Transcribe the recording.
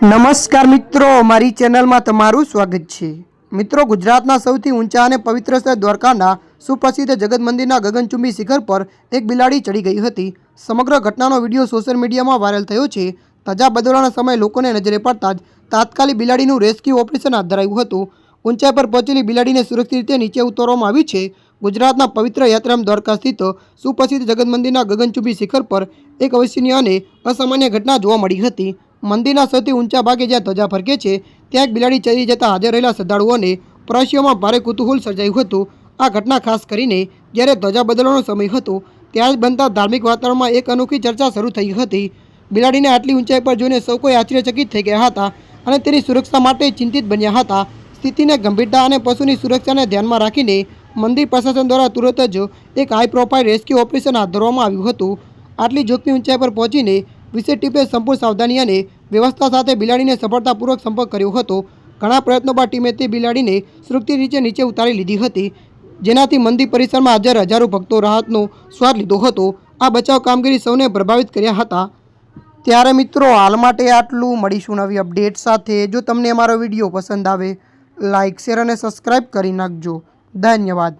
નમસ્કાર મિત્રો, મારી ચેનલમાં તમારું સ્વાગત છે. મિત્રો, ગુજરાતના સૌથી ઊંચા અને પવિત્ર સ્થળ દ્વારકાના સુપ્રસિદ્ધ જગત મંદિરના ગગનચુંબી શિખર પર એક બિલાડી ચડી ગઈ હતી. સમગ્ર ઘટનાનો વીડિયો સોશિયલ મીડિયામાં વાયરલ થયો છે. તાજા બદલાના સમયે લોકોને નજરે પડતા જ તાત્કાલિક બિલાડીનું રેસ્ક્યુ ઓપરેશન હાથ ધરાયું હતું. ઊંચાઈ પર પહોંચેલી બિલાડીને સુરક્ષિત રીતે નીચે ઉતારવામાં આવી છે. ગુજરાતના પવિત્ર યાત્રામ દ્વારકા સ્થિત સુપ્રસિદ્ધ જગત મંદિરના ગગનચુંબી શિખર પર એક અવિશ્વનીય અને અસામાન્ય ઘટના જોવા મળી હતી. મંદિરના સૌથી ઊંચા ભાગે જ્યાં ધજા ફરકે છે, ત્યાં એક બિલાડી ચડી જતાં હાજર રહેલા શ્રદ્ધાળુઓને પ્રવાસીઓમાં ભારે કુતૂહલ સર્જાયું હતું. આ ઘટના ખાસ કરીને જ્યારે ધજા બદલવાનો સમય હતો ત્યાં જ બનતા ધાર્મિક વાતાવરણમાં એક અનોખી ચર્ચા શરૂ થઈ હતી. બિલાડીને આટલી ઊંચાઈ પર જોઈને સૌ કોઈ આશ્ચર્યચકિત થઈ ગયા હતા અને તેની સુરક્ષા માટે ચિંતિત બન્યા હતા. સ્થિતિને ગંભીરતા અને પશુની સુરક્ષાને ધ્યાનમાં રાખીને મંદિર પ્રશાસન દ્વારા તુરંત જ એક હાઈ પ્રોફાઇલ રેસ્ક્યુ ઓપરેશન હાથ ધરવામાં આવ્યું હતું. આટલી જોખમી ઊંચાઈ પર પહોંચીને વિશેષ ટીમે સંપૂર્ણ સાવધાની અને વ્યવસ્થા સાથે બિલાડીને સફળતાપૂર્વક સંપર્ક કર્યો હતો. ઘણા પ્રયત્નો બાદ ટીમે તે બિલાડીને સુરક્ષિત રીતે નીચે ઉતારી લીધી હતી, જેનાથી મંદિર પરિસરમાં હાજર હજારો ભક્તો રાહતનો સ્વાદ લીધો હતો. આ બચાવ કામગીરી સૌને પ્રભાવિત કર્યા હતા. ત્યારે મિત્રો, હાલ માટે આટલું. મળીશું નવી અપડેટ સાથે. જો તમને અમારો વીડિયો પસંદ આવે લાઇક શેર અને સબસ્ક્રાઈબ કરી નાખજો. ધન્યવાદ.